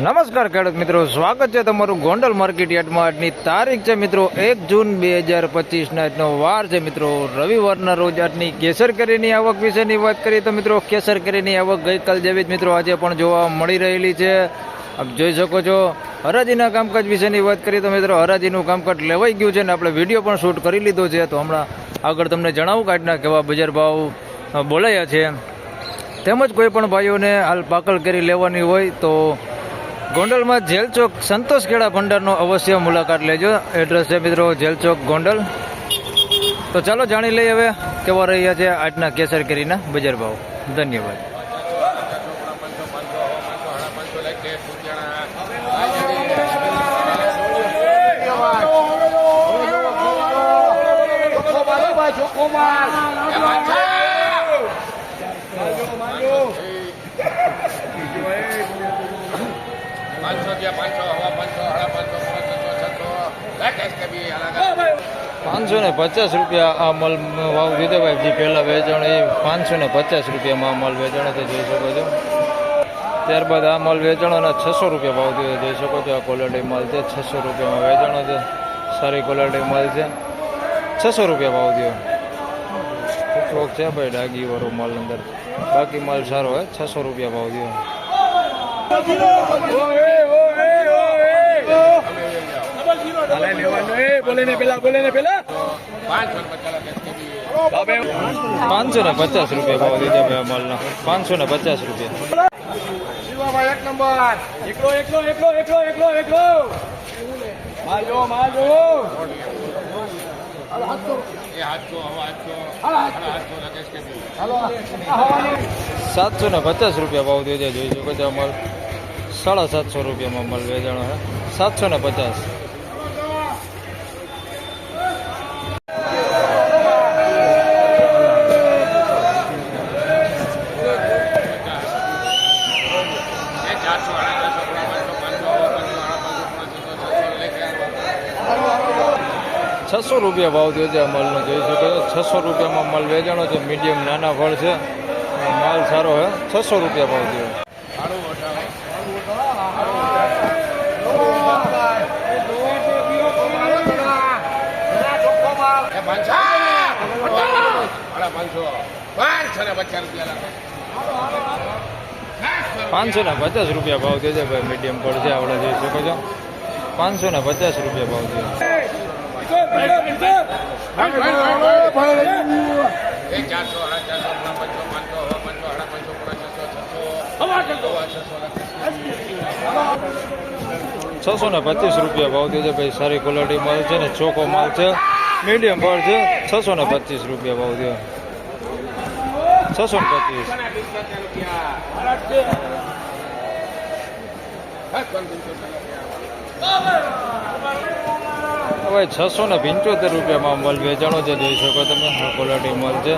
નમસ્કાર ખેડૂત મિત્રો, સ્વાગત છે તમારું ગોંડલ માર્કેટ યાર્ડમાં. આજની તારીખ છે મિત્રો, એક જૂન બે હજાર પચીસના. આજનો વાર છે મિત્રો, રવિવારના રોજ આજની કેસર કેરીની આવક વિશેની વાત કરીએ તો મિત્રો, કેસર કેરીની આવક ગઈકાલ જેવી જ મિત્રો આજે પણ જોવા મળી રહેલી છે. આપ જોઈ શકો છો, હરાજીના કામકાજ વિશેની વાત કરીએ તો મિત્રો, હરાજીનું કામકાજ લેવાઈ ગયું છે ને આપણે વીડિયો પણ શૂટ કરી લીધો છે. તો હમણાં આગળ તમને જણાવું કે આજના કેવા બજાર ભાવ બોલાયા છે. તેમજ કોઈ પણ ભાઈઓને હાલ પાકલ કેરી લેવાની હોય તો ગોંડલમાં જેલ ચોક સંતોષ ખેડા ભંડારનો અવશ્ય મુલાકાત લેજો. એડ્રેસ છે મિત્રો જેલ ચોક ગોંડલ. તો ચાલો જાણી લઈએ હવે કેવા રહ્યા છે આજના કેસર કેરીના બજાર ભાવ. ધન્યવાદ. પાંચસો ત્યાં પાંચસો હવા પાંચસો હળા પાંચસો પાંચસો છસો લેટેસ્ટ બી અલગ પાંચસો ને પચાસ રૂપિયા આ મલ ભાવ દીધો ભાઈ જે પહેલાં વેચાણ, એ પાંચસો ને પચાસ રૂપિયામાં આ મલ વેચાણો તે જોઈ શકો છો. ત્યારબાદ આ મલ વેચાણોના છસો રૂપિયા ભાવ દીધો જોઈ શકો છો, આ ક્વોલિટી માલ છે, છસો રૂપિયામાં વેચાણો છે સારી ક્વોલિટી માલ છે. છસો રૂપિયા ભાવ દીધો થોડોક છે ભાઈ ડાગીવાળો માલ અંદર. બાકી માલ સારો હોય છસો રૂપિયા ભાવ દીધો પાંચસો ને પચાસ રૂપિયા ભાવ દીધો ભાઈ માલના પાંચસો ને પચાસ રૂપિયા. એક નંબર. એકલો એકલો એકલો એકલો માલ જો માલ જો. સાતસો ને પચાસ રૂપિયા ભાવ દેજો છે બધા માલ સાડા સાતસો રૂપિયામાં મળ વેચાણો હે? સાતસો ને પચાસ. છસો રૂપિયા ભાવ થયો છે માલનો, જોઈ શકો છસો રૂપિયામાં માલ વેચાણો છે. મીડિયમ નાના ફળ છે. માલ સારો છે. છસો રૂપિયા ભાવ થયો. પાંચસો ને પચાસ રૂપિયા ભાવ થયો છે ભાઈ, મીડિયમ ફળ છે. આપણે જોઈ શકો છો. પાંચસો ને પચાસ રૂપિયા ભાવ એ ચારસો છસો ને પચીસ રૂપિયા ભાવ દે છે. ભાઈ, સારી ક્વોલિટી માલ છે ને, ચોખ્ખો માલ છે. મીડિયમ ભાવ છે. છસો ને પચીસ રૂપિયા ભાવ દે. છસો ને પચીસ. હવે છસો ને પંચોતેર રૂપિયામાં મોલ વેચાણો છે જોઈ શકો તમે. આ ક્વોલિટી મોલ છે.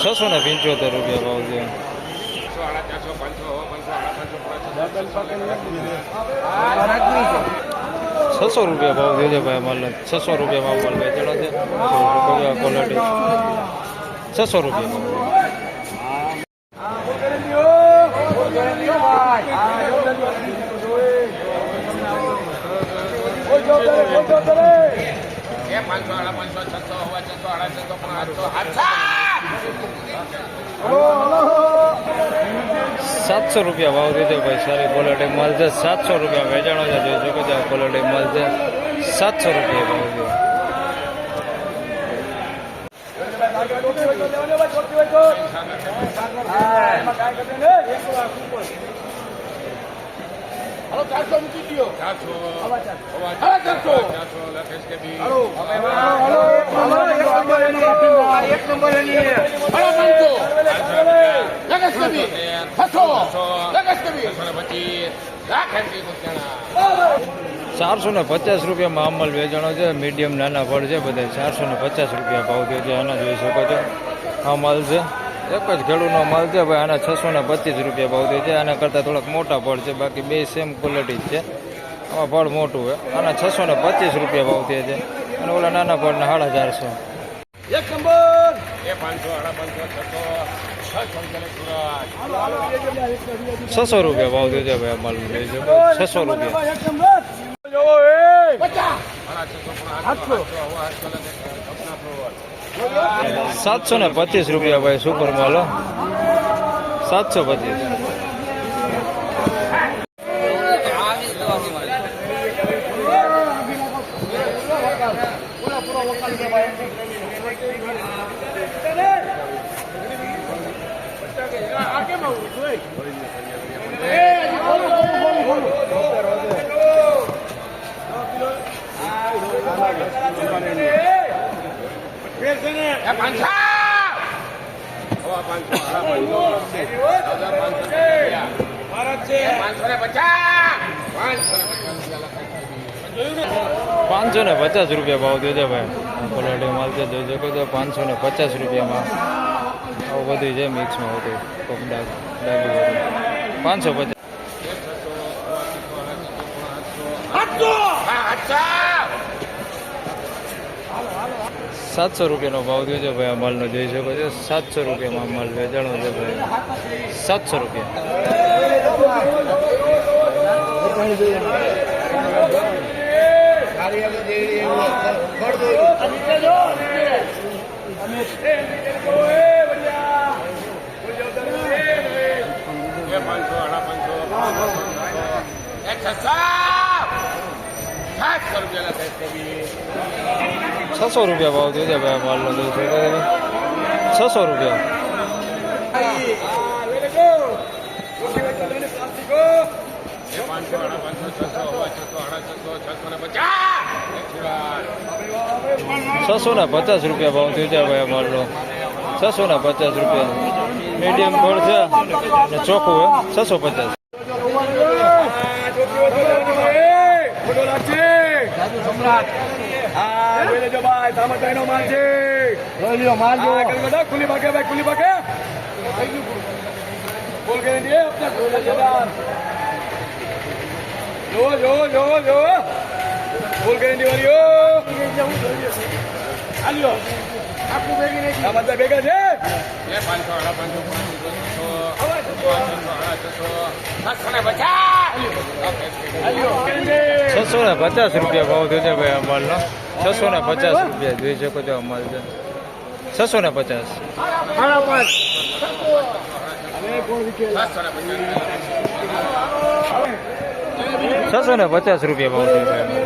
છસો ને પંચોતેર રૂપિયા ભાવ છે. છસો રૂપિયા ભાવ દે ભાઈ મોલ છસો રૂપિયામાં મોલ વેચાણો છે. ક્વોલિટી છસો રૂપિયા ભાવ એ સાતસો રૂપિયા ભાવ દીધો ભાઈ, સારી ક્વોલિટી મળશે સાતસો રૂપિયા વેચાણો છે જોઈ શકો છો ક્વોલિટી માલ સાતસો રૂપિયા ભાવ દીધો. ચારસો ચારસો. હવા ચારસો. ચારસો. લખેશ કે બી. એક નંબર એની પાંચસો લખેશ કે બી. છસો લખેશ કે બી. ને પચીસ. લાખ કે ચારસો ને પચાસ રૂપિયામાં અમલ વેચાણો છે મીડિયમ નાના ફળ છે બધા ચારસો ને પચાસ રૂપિયા ભાવ થયો છે આના જોઈ શકો છો. આ માલ છે. એક જ ખેડૂતનો માલ છે ભાઈ આના છસો ને પચીસ રૂપિયા ભાવ દે છે આના કરતાં થોડાક મોટા ફળ છે બાકી બે સેમ ક્વોલિટી જ છે. આમાં ફળ મોટું હોય આના છસો ને પચીસ રૂપિયા ભાવ થયા છે. અને ઓલા નાના ફળના સાડા ચારસો. એક નંબર! એ પાંચસો સાડા પાંચસો છસો છસો રૂપિયા ભાવ છે ભાઈ આ માલ છસો રૂપિયા. સાતસો ને પચીસ રૂપિયા ભાઈ સુપર મોલ સાતસો પચીસ. હવે પાંચસો ને પચાસ રૂપિયા ભાવ દેજો ભાઈ. ક્વોલિટી માલ છે જોઈ શકો છો પાંચસો ને પચાસ રૂપિયામાં. આવું બધું છે મિક્સમાં બધું પાંચસો પચાસ આઠસો આઠસો સાતસો રૂપિયાનો ભાવ થયો છે ભાઈ, આ માલનો જોઈ શકો છો. સાતસો રૂપિયામાં માલ વેચાણો છે ભાઈ. સાતસો રૂપિયા. સાતસો રૂપિયા છસો રૂપિયા ભાવ થયો છે ભાઈ માલનો છો છસો રૂપિયા. છસો ને પચાસ રૂપિયા ભાવ થયો છે ભાઈ માલનો. છસો ને પચાસ રૂપિયા. મીડિયમ ગોળ છે. અને ચોખ્ખું હોય છસો પચાસ. ફોટો લઈ લેજો ભાઈ સામત નો માલ છે. લઈ લ્યો માલ જો. ખુલી ભાગે ભાઈ ખુલ્લી ભાગે. બોલ ગેરંટી દે અપના જો જો જો જો. બોલ ગેરંટી વાળીઓ. હાલ્યો આખું ભેગી નહીં આ બધા ભેગા છે? પાંચસો અઢા પાંચસો છસો. ને પચાસ. રૂપિયા ભાવ થયો છે ભાઈ અમારનો છસો ને પચાસ રૂપિયા જોઈ શકો છો માલ છસો ને પચાસ. છસો ને પચાસ રૂપિયા ભાવ છે.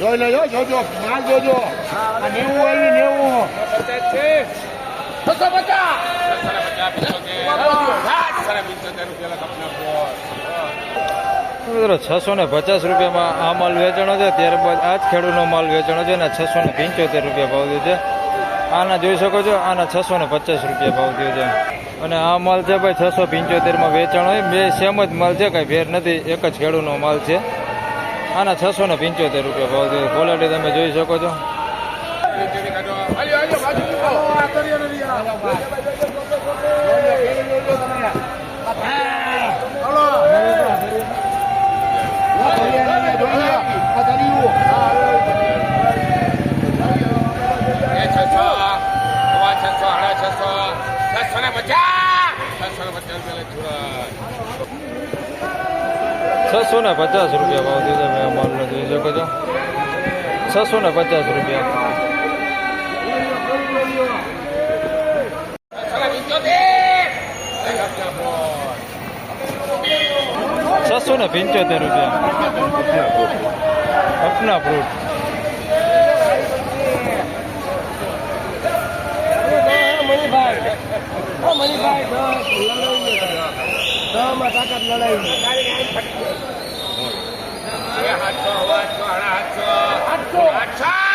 જોઈ લેજો જોજો માલ જોજો. નેવું આવી નેવું. છસો પચાસ. છસો ને પચાસ મિત્રો છસો ને રૂપિયામાં આ માલ વેચાણો છે. ત્યારબાદ આ જ ખેડૂતનો માલ વેચાણો છે અને છસો ને પંચોતેર રૂપિયા ભાવ છે. આના જોઈ શકો છો, આના છસો ને પચાસ રૂપિયા ભાવ થયો છે. અને આ માલ છે ભાઈ છસો પંચોતેરમાં વેચાણ હોય, બે સેમ જ માલ છે, કાંઈ ફેર નથી, એક જ ખેડૂતનો માલ છે. આના છસો ને પંચોતેર રૂપિયા ભાવ થયો. ક્વોલિટી તમે જોઈ શકો છો નીચેની કાઢો હાલ્યો હાલ્યો બાજુ મૂકો એ છસો હવા છસો સાડા છસો છસો ને પચાસ છસો ને પચાસ રૂપિયા લખે સુરત છસો ને પચાસ રૂપિયા ભાવ દીધો મેં ભાઈ જોઈ શકો છો. છસો ને પચાસ રૂપિયા. છસો ને પંચોતેર રૂપિયા. અપના ફ્રૂટ મણિભાઈ મણિભાઈ પંચોતેર રૂપિયા અપના ફ્રૂટ એ આઠસો હવા આઠસો સાડા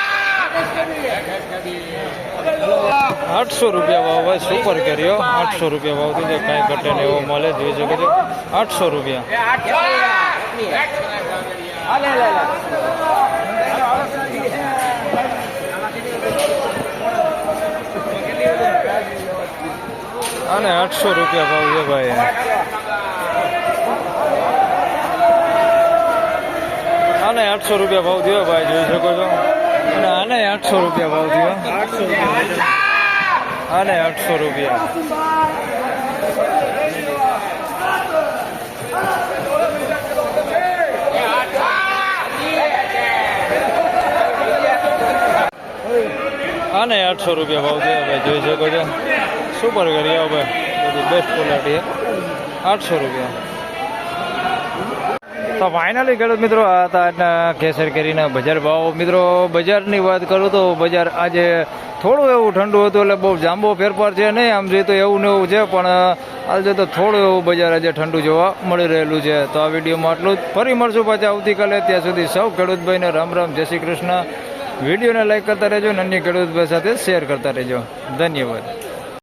આઠસો રૂપિયા ભાવ ભાઈ સુપર કેરીઓ આઠસો રૂપિયા ભાવ કીધો કાંઈ ઘટે ને એવો મળે જોઈ શકો છો આઠસો રૂપિયા. અને આઠસો રૂપિયા ભાવ છે ભાઈ. આને આઠસો રૂપિયા ભાવ થયો ભાઈ, જોઈ શકો છો. અને આને આઠસો રૂપિયા ભાવ થયો. આને આઠસો રૂપિયા. આને આઠસો રૂપિયા ભાવ થયો ભાઈ, જોઈ શકો છો. સુપર કરી આવો ભાઈ? બધી બેસ્ટ ક્વોલિટી આઠસો રૂપિયા. તો ફાઇનલી ખેડૂત મિત્રો, આ હતા કેસર કેરીના બજાર ભાવ. મિત્રો, બજારની વાત કરું તો બજાર આજે થોડું એવું ઠંડુ હતું એટલે બહુ જાંબો ફેરફાર છે નહીં. આમ જોઈએ તો એવું ને એવું છે, પણ આજે તો થોડું એવું બજાર આજે ઠંડુ જોવા મળી રહેલું છે. તો આ વિડીયોમાં આટલું જ. ફરી મળશું પાછા આવતીકાલે. ત્યાં સુધી સૌ ખેડૂતભાઈને રામ રામ. જય શ્રી કૃષ્ણ. વિડીયોને લાઇક કરતા રહેજો અને અન્ય ખેડૂતભાઈ સાથે શેર કરતા રહેજો. ધન્યવાદ.